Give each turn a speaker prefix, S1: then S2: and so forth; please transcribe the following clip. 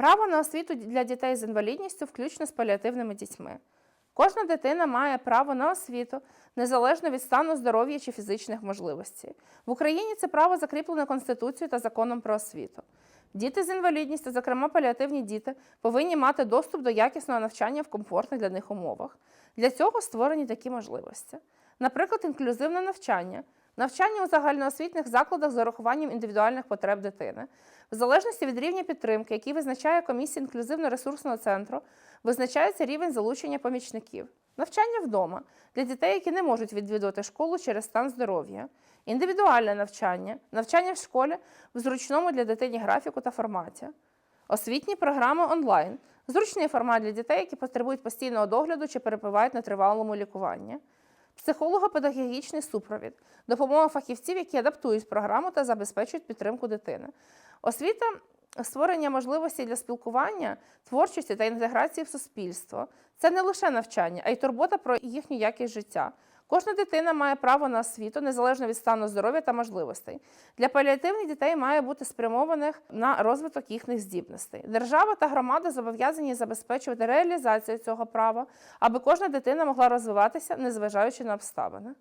S1: Право на освіту для дітей з інвалідністю, включно з паліативними дітьми. Кожна дитина має право на освіту незалежно від стану здоров'я чи фізичних можливостей. В Україні це право закріплено Конституцією та законом про освіту. Діти з інвалідністю, зокрема паліативні діти, повинні мати доступ до якісного навчання в комфортних для них умовах. Для цього створені такі можливості. Наприклад, інклюзивне навчання, навчання у загальноосвітніх закладах з урахуванням індивідуальних потреб дитини. В залежності від рівня підтримки, який визначає комісія інклюзивно-ресурсного центру, визначається рівень залучення помічників. Навчання вдома. Для дітей, які не можуть відвідувати школу через стан здоров'я, індивідуальне навчання, навчання в школі в зручному для дитині графіку та форматі, освітні програми онлайн, зручний формат для дітей, які потребують постійного догляду чи перебувають на тривалому лікуванні, психолого-педагогічний супровід, допомога фахівців, які адаптують програму та забезпечують підтримку дитини. Освіта створення можливостей для спілкування, творчості та інтеграції в суспільство. Це не лише навчання, а й турбота про їхню якість життя. Кожна дитина має право на освіту незалежно від стану здоров'я та можливостей. Для паліативних дітей має бути спрямованих на розвиток їхніх здібностей. Держава та громада зобов'язані забезпечувати реалізацію цього права, аби кожна дитина могла розвиватися, незважаючи на обставини.